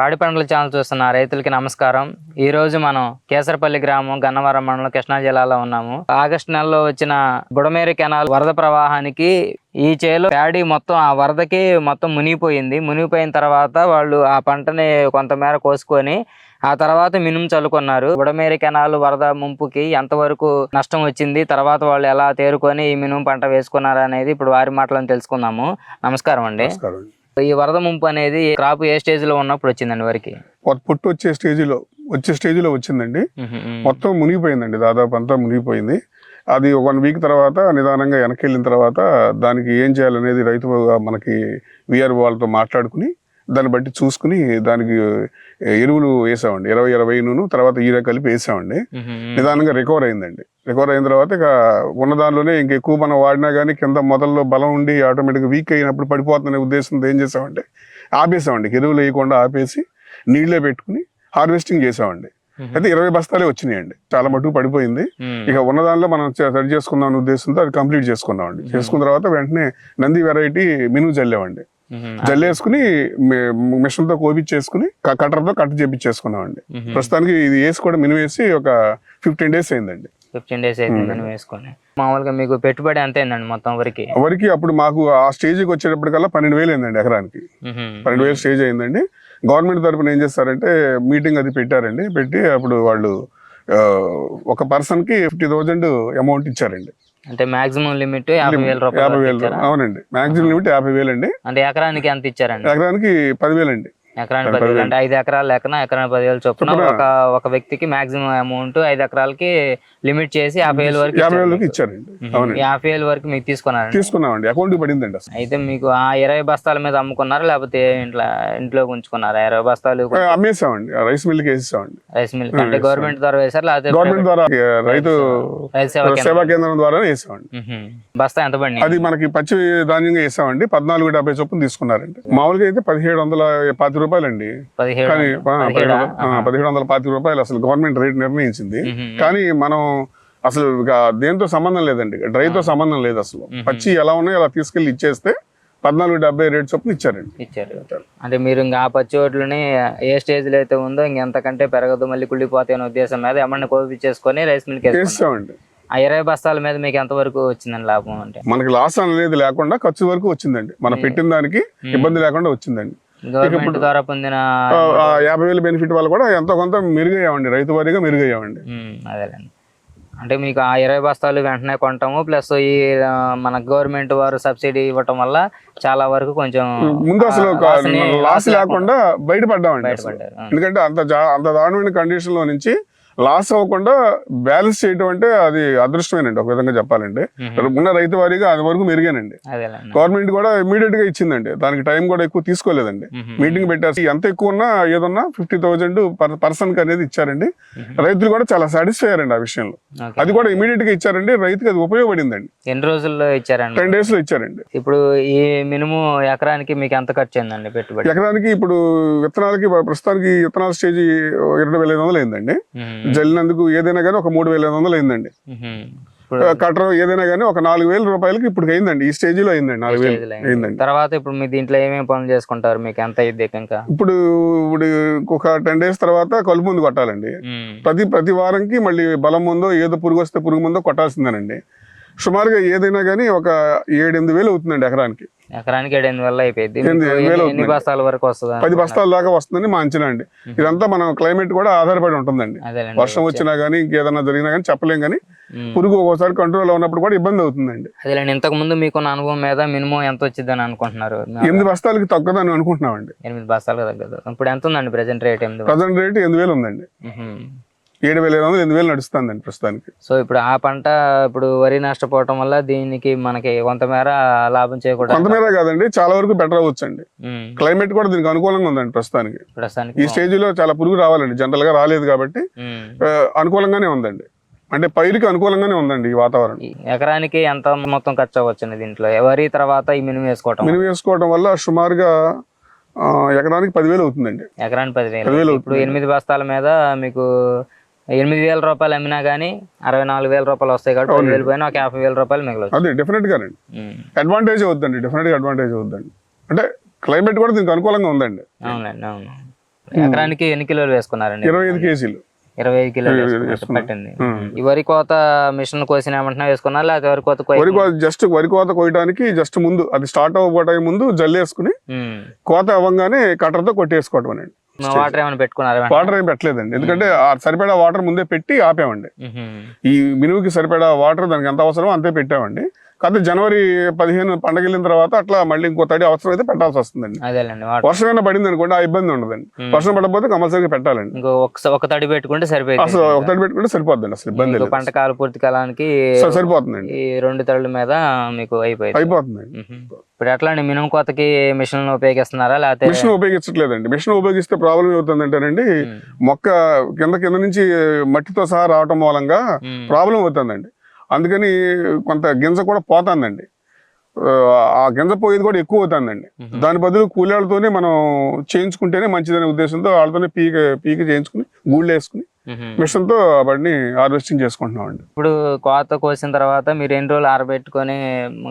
పాడి పంటల ఛానల్ చూస్తున్న రైతులకి నమస్కారం. ఈ రోజు మనం కేసరపల్లి గ్రామం గన్నవరం మండలం కృష్ణా జిల్లాలో ఉన్నాము. ఆగస్టు నెలలో వచ్చిన బుడమేరు కెనాల్ వరద ప్రవాహానికి ఈ చేలో ప్యాడీ మొత్తం ఆ వరదకి మొత్తం మునిగిపోయింది. మునిగిపోయిన తర్వాత వాళ్ళు ఆ పంటని కొంతమేర కోసుకొని ఆ తర్వాత మినుము చల్లుకున్నారు. బుడమేరు కెనాల్ వరద ముంపుకి ఎంతవరకు నష్టం వచ్చింది తర్వాత వాళ్ళు ఎలా తేరుకొని ఈ మినుము పంట వేసుకున్నారు అనేది ఇప్పుడు వారి మాటలను తెలుసుకుందాము. నమస్కారం అండి. నమస్కారం. ఈ వరద ముంపు అనేది క్రాప్ ఏ స్టేజ్లో ఉన్నప్పుడు వచ్చిందండి వరకు? పొట్టు వచ్చే స్టేజిలో వచ్చే స్టేజిలో వచ్చిందండి. మొత్తం మునిగిపోయిందండి దాదాపు అంతా మునిగిపోయింది. అది వన్ వీక్ తర్వాత నిదానంగా వెనక్కి వెళ్ళిన తర్వాత దానికి ఏం చేయాలనేది రైతు మనకి విఆర్ వాళ్ళతో మాట్లాడుకుని దాన్ని బట్టి చూసుకుని దానికి ఎరువులు వేసామండి. ఇరవై ఇరవై నూను తర్వాత ఈర కలిపి వేసామండి. నిదానంగా రికవర్ అయిందండి. రికవర్ అయిన తర్వాత ఇక ఉన్న దానిలోనే ఇంక ఎక్కువ మనం వాడినా కానీ కింద మొదల్లో బలం ఉండి ఆటోమేటిక్గా వీక్ అయినప్పుడు పడిపోతుందనే ఉద్దేశంతో ఏం చేసామంటే ఆపేసామండి. ఎరువులు వేయకుండా ఆపేసి నీళ్ళే పెట్టుకుని హార్వెస్టింగ్ చేసామండి. అయితే ఇరవై బస్తాలే వచ్చినాయండి. చాలా మటుకు పడిపోయింది. ఇక ఉన్న దానిలో మనం సరి చేసుకుందాం అనే ఉద్దేశంతో అది కంప్లీట్ చేసుకున్నామండి. చేసుకున్న తర్వాత వెంటనే నంది వెరైటీ మినుము చల్లామండి. జల్లేసుకుని మిషన్తో కోపించేసుకుని కట్టర్తో కట్ చేపించేసుకున్నామండి. ప్రస్తుతానికి ఇది వేసి కూడా మినిమం వేసి ఒక ఫిఫ్టీన్ డేస్ అయిందండి. ఫిఫ్టీన్ డేస్ మనం వేసుకొని. మామూలుగా మీకు పెట్టుబడి ఎంత అయిందండి మొత్తం వరకు? వరకు అప్పుడు మాకు ఆ స్టేజ్కి వచ్చేటప్పటికల్లా పన్నెండు వేలు అయిందండి ఎకరానికి. పన్నెండు వేలు స్టేజ్ అయిందండి. గవర్నమెంట్ తరపున ఏం చేస్తారంటే మీటింగ్ అది పెట్టారండి. పెట్టి అప్పుడు వాళ్ళు ఒక పర్సన్కి ఫిఫ్టీ థౌజండ్ అమౌంట్ ఇచ్చారండి. అంటే మాక్సిమం లిమిట్ యాభై వేల రూపాయలు? అవునండి. మాక్సిమం లిమిట్ యాభై వేలు అండి అంటే ఎకరానికి ఎంత ఇచ్చారండి? ఎకరానికి పదివేలు అండి ఎకరానికి పదివేలు. అంటే ఐదు ఎకరాలు లెక్కన ఎకరానికి పదివేలు చొప్పున ఒక ఒక వ్యక్తికి మాక్సిమం అమౌంట్ ఐదు ఎకరాలకి లిమిట్ చేసి యాభై వేల వరకు యాభై. ఇచ్చారండి. అవునండి. యాభై వేల వరకు మీకు తీసుకున్నారండి. తీసుకున్నామండి. అకౌంట్ పడిందండి అయితే మీకు ఆ ఇరవై బస్తాల మీద అమ్ముకున్నారా లేకపోతే ఇంట్లో ఇంట్లో ఉంచుకున్నారా? ఇరవై బస్తాలు అమ్మేసామండి. రైస్ మిల్కి వేసేసామండి. రైస్ మిల్ అంటే గవర్నమెంట్ ద్వారా వేసారు లేకపోతే గవర్నమెంట్ ద్వారా రైతు సేవ కేంద్రం. ద్వారా వేసామండి. బస్తా ఎంత పడింది? అది మనకి పచ్చి ధాన్యంగా వేసామండి. పద్నాలుగు డెబ్బై చొప్పున తీసుకున్నారండి. మామూలుగా అయితే పదిహేడు వందల పాతి రూపాయలండి. పదిహేడు కానీ పదిహేడు వందల- ఆ, పదిహేడు వందల పాతి రూపాయలు అసలు గవర్నమెంట్ రేట్ నిర్ణయించింది. కానీ మనం అసలు ఇక దేంతో సంబంధం లేదండి. డ్రైతో సంబంధం లేదు అసలు. పచ్చి ఎలా ఉన్నాయో అలా తీసుకెళ్ళి ఇచ్చేస్తే పద్నాలుగు డెబ్బై రేట్ చొప్పున ఇచ్చారండి. ఇచ్చారు. అంటే మీరు ఇంకా ఆ పచ్చి ఓట్లని ఏ స్టేజ్లో అయితే ఉందో ఇంకెంతకంటే పెరగదు మళ్ళీ కుళ్ళిపోతాయి అనే ఉద్దేశం మీద ఏమన్నా కోపించేసుకొని రైస్ మిల్క్ వేసామండి. ఆ ఇరవై బస్తాల మీద మీకు ఎంత వరకు వచ్చిందండి లాభం అంటే? మనకి లాస్ అనేది లేకుండా ఖర్చు వరకు వచ్చిందండి. మనం పెట్టిన దానికి ఇబ్బంది లేకుండా వచ్చిందండి. గవర్నమెంట్ ద్వారా పొందిన యాభై వేల బెనిఫిట్ వల్ల కూడా ఎంతో కొంత మెరుగయ్యామండి రైతు వారీగా మెరుగయ్యామండి అదేలేండి. అంటే మీకు ఆ ఇరవై బస్తాలు వెంటనే కొంటాము ప్లస్ ఈ మన గవర్నమెంట్ వారు సబ్సిడీ ఇవ్వటం వల్ల చాలా వరకు కొంచెం ముందు అసలు లాస్ లేకుండా బయటపడ్డామండి. ఎందుకంటే అంత అంత దారుణమైన కండిషన్లో నుంచి లాస్ అవ్వకుండా బ్యాలెన్స్ చేయడం అంటే అది అదృష్టమేనండి ఒక విధంగా చెప్పాలంటే. ఉన్న రైతు వారీగా అది వరకు మెరుగానండి. గవర్నమెంట్ కూడా ఇమీడియట్గా ఇచ్చిందండి దానికి టైం కూడా ఎక్కువ తీసుకోలేదండి. మీటింగ్ పెట్టారు ఎంత ఎక్కువ ఉన్నా ఏదన్నా ఫిఫ్టీ థౌజండ్ పర్సన్కి అనేది ఇచ్చారండి. రైతులు కూడా చాలా సాటిస్ఫై అయ్యారండి ఆ విషయంలో. అది కూడా ఇమీడియట్గా ఇచ్చారండి రైతుకి అది ఉపయోగపడిందండి. ఎన్ని రోజుల్లో ఇచ్చారండి? టెన్ డేస్లో ఇచ్చారండి. ఇప్పుడు ఈ మినిమం ఎకరానికి మీకు ఎంత ఖర్చు అయిందండి పెట్టుబడి? ఎకరానికి ఇప్పుడు విత్తనాలకి ప్రస్తుతానికి విత్తనాల స్టేజ్ ఇరవై వేల ఐదు వందలు అయిందండి. జల్లినందుకు ఏదైనా కానీ ఒక మూడు వేల ఐదు వందలు అయిందండి. కట్టర్ ఏదైనా కానీ ఒక నాలుగు వేల రూపాయలకి ఇప్పుడు అయిందండి. ఈ స్టేజ్లో అయిందండి నాలుగు వేలు అయింది. అయిందండి. తర్వాత ఇప్పుడు మీ దీంట్లో ఏమేమి పనులు చేసుకుంటారు? మీకు ఎంత అయ్యిద్ది ఇంకా ఇప్పుడు ఇప్పుడు ఒక టెన్ డేస్ తర్వాత కలుపు ముందు కొట్టాలండి. ప్రతి ప్రతి వారంకి మళ్ళీ బలం ముందో ఏదో పురుగు వస్తే పురుగు ముందో కొట్టాల్సిందేనండి. సుమారుగా ఏదైనా కానీ ఒక ఏడెనిమిది వేలు అవుతుందండి ఎకరానికి. ఎకరానికి ఏడు ఎనిమిది వల్ల అయిపోయింది మీకు వేలు ఎన్ని-. బస్తాల వరకు వస్తుంది? పది బస్తాల దాకా వస్తుందని మా అంచనా అండి ఇదంతా మనం క్లైమేట్ కూడా ఆధారపడి ఉంటుందండి. వర్షం వచ్చినా కానీ ఇంకేదైనా జరిగినా కానీ చెప్పలేం కానీ. పురుగు ఒక్కోసారి కంట్రోల్ ఉన్నప్పుడు కూడా ఇబ్బంది అవుతుందండి. అదేలేండి ఇంతకు ముందు మీకున్న అనుభవం మీద మినిమం ఎంత వచ్చిందని అనుకుంటున్నారు? ఎనిమిది బస్తాలకి తగ్గదని అనుకుంటున్నామండి. ఎనిమిది బస్తాలు తగ్గదు. ఇప్పుడు ఎంత ఉందండి ప్రెసెంట్ రేట్ ఎనిమిది ప్రజెంట్ రేట్ ఎనిమిది వేలు ఉందండి. ఏడు వేల ఐదు వందలు ఎనిమిది వేలు నడుస్తుందండి ప్రస్తుతానికి. సో ఇప్పుడు ఆ పంట ఇప్పుడు వరి నష్టపోవటం వల్ల దీనికి మనకి కొంతమేర లాభం చేయకూడదు కొంతమేర కాదండి చాలా వరకు బెటర్ అవ్వచ్చు అండి. క్లైమేట్ కూడా దీనికి అనుకూలంగా ఉందండి ప్రస్తుతానికి. ప్రస్తుతానికి ఈ స్టేజ్లో చాలా పురుగు రావాలండి జనరల్గా రాలేదు కాబట్టి అనుకూలంగానే ఉందండి. అంటే పైరుకి అనుకూలంగానే ఉందండి ఈ వాతావరణం. ఎకరానికి ఎంత మొత్తం ఖర్చు అవ్వచ్చు దీంట్లో? వరి తర్వాత ఈ మినిమం వేసుకోవటం మినిమం వేసుకోవడం వల్ల సుమారుగా ఎకరానికి పదివేలు అవుతుందండి. ఎకరానికి పదివేలు. పదివేలు ఇప్పుడు ఎనిమిది బస్తాల మీద మీకు ఎనిమిది వేల రూపాయలు అమ్మినా కానీ అరవై నాలుగు వేల రూపాయలు వస్తాయి కాబట్టి పదివేలు పోయినా ఒక యాభై వేల రూపాయలు మిగలవచ్చు అదే డెఫినెట్ గానండి. అడ్వాంటేజ్ అవుద్దండి డెఫినెట్గా అడ్వాంటేజ్ అవుద్దండి. అంటే క్లైమేట్ కూడా దీనికి అనుకూలంగా ఉందండి. అవునండి అవును. ఎకరానికి ఎన్ని కిలోలు వేసుకున్నారండి? ఇరవై ఐదు కేజీలు. ఇరవై ఐదు కిలోలు వేసుకున్నాం. ఉమ్. ఈ వరి కోత మిషన్ కోసిన వెంటనే వేసుకున్నారు లేకపోతే వరి కోత వరి కోత జస్ట్ వరి కోత కోయడానికి జస్ట్ ముందు అది స్టార్ట్ అవ్వబోటానికి ముందు జల్లేసుకుని కోత అవ్వగానే కట్టర్తో కొట్టేసుకోవడం అండి వాటర్ ఏమైనా పెట్టుకున్నారా వాటర్ ఏం పెట్టలేదండి. ఎందుకంటే ఆ సరిపడా వాటర్ ముందే పెట్టి ఆపామండి. ఉహుం. ఈ మినువుకి సరిపడా వాటర్ దానికి ఎంత అవసరమో అంతే పెట్టామండి. కాకపోతే జనవరి పదిహేను పండగ వెళ్ళిన తర్వాత అట్లా మళ్ళీ ఇంకో తడి అవసరం అయితే పెట్టాల్సి వస్తుందండి. వర్షం ఏమైనా పడింది అనుకోండి ఆ ఇబ్బంది ఉండదండి. వర్షం పడకపోతే కంపల్సరీగా పెట్టాలండి. ఇంకో ఒక తడి పెట్టుకుంటే సరిపోయింది అసలు ఒక తడి పెట్టుకుంటే సరిపోద్దండి అసలు ఇబ్బంది పంట కాల పూర్తి కాలానికి సరిపోతుందండి. ఈ రెండు తడుల మీద మీకు అయిపోయింది అయిపోతుందండి. ఇప్పుడు ఎట్లా అండి మినుము కోతకి మిషన్ ఉపయోగిస్తున్నారా లేకపోతే మిషన్ ఉపయోగించట్లేదండి. మిషన్ ఉపయోగిస్తే ప్రాబ్లం ఏమవుతుందంటేనండి ఉమ్. మొక్క కింద కింద నుంచి మట్టితో సహా రావటం మూలంగా. ప్రాబ్లం అవుతుందండి. అందుకని కొంత గింజ కూడా పోతుందండి. ఆ, గింజ పోయేది కూడా ఎక్కువ అవుతుందండి. దాని బదులు కూలీలతోనే మనం చేయించుకుంటేనే మంచిదనే ఉద్దేశంతో వాళ్ళతోనే పీక పీక చేయించుకుని గూళ్ళు వేసుకుని. మిషన్తో వాటిని హార్వెస్టింగ్ చేసుకుంటున్నాం అండి ఇప్పుడు కోత కోసిన తర్వాత మీరు ఎన్ని రోజులు ఆరబెట్టుకొని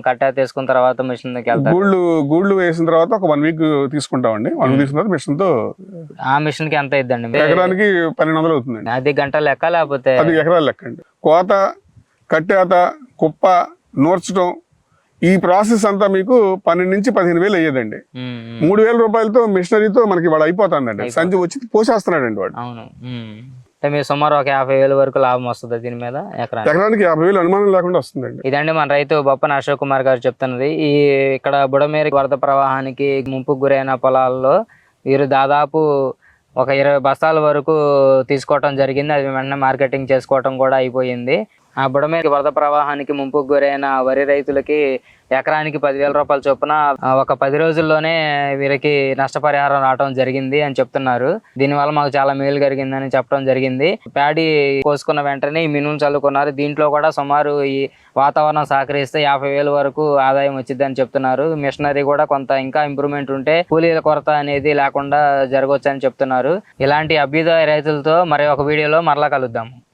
కట్టా తీసుకున్న తర్వాత మిషన్ గూళ్ళు గూళ్ళు వేసిన తర్వాత ఒక వన్ వీక్ తీసుకుంటామండి. వన్ వీక్ తీసుకున్న తర్వాత మిషన్తో ఆ మిషన్కి ఎంత అయిద్దండి? ఎకరానికి పన్నెండు వందలు అవుతుందండి. అది గంట లెక్క లేకపోతే అది ఎకరాలు లెక్క అండి. కోత కట్టేత కుప్ప నూర్చడం ఈ ప్రాసెస్ అంతా మీకు పన్నెండు నుంచి పదిహేను వేలు అయ్యేదండి. మూడు వేల రూపాయలతో మిషనరీతో మనకి వాడు అయిపోతుందండి. సంచి వచ్చి పోసేస్తున్నాడండి వాడు. అంటే మీరు సుమారు ఒక యాభై వేల వరకు లాభం వస్తుంది దీని మీద ఎకరా ఎకరానికి యాభై వేలు అనుమానం లేకుండా వస్తుందండి. ఇదండి మన రైతు బొప్పన అశోక్ కుమార్ గారు చెప్తున్నది. ఈ ఇక్కడ బుడమేరు వరద ప్రవాహానికి ముంపుకు గురైన పొలాల్లో వీరు దాదాపు ఒక ఇరవై బస్తాల వరకు తీసుకోవటం జరిగింది. అది వెంటనే మార్కెటింగ్ చేసుకోవటం కూడా అయిపోయింది. ఆ బుడమేరు వరద ప్రవాహానికి ముంపుకు గురైన వరి రైతులకి ఎకరానికి పదివేల రూపాయల చొప్పున ఒక పది రోజుల్లోనే వీరికి నష్టపరిహారం రావడం జరిగింది అని చెప్తున్నారు. దీనివల్ల మాకు చాలా మేలు జరిగిందని చెప్పడం జరిగింది. ప్యాడీ కోసుకున్న వెంటనే ఈ మినుము చల్లుకున్నారు. దీంట్లో కూడా సుమారు ఈ వాతావరణం సహకరిస్తే యాభై వేల వరకు ఆదాయం వచ్చింది అని చెప్తున్నారు. మిషనరీ కూడా కొంత ఇంకా ఇంప్రూవ్మెంట్ ఉంటే కూలీల కొరత అనేది లేకుండా జరగవచ్చు అని చెప్తున్నారు. ఇలాంటి అభ్యుదయ రైతులతో మరి ఒక వీడియోలో మరలా కలుద్దాము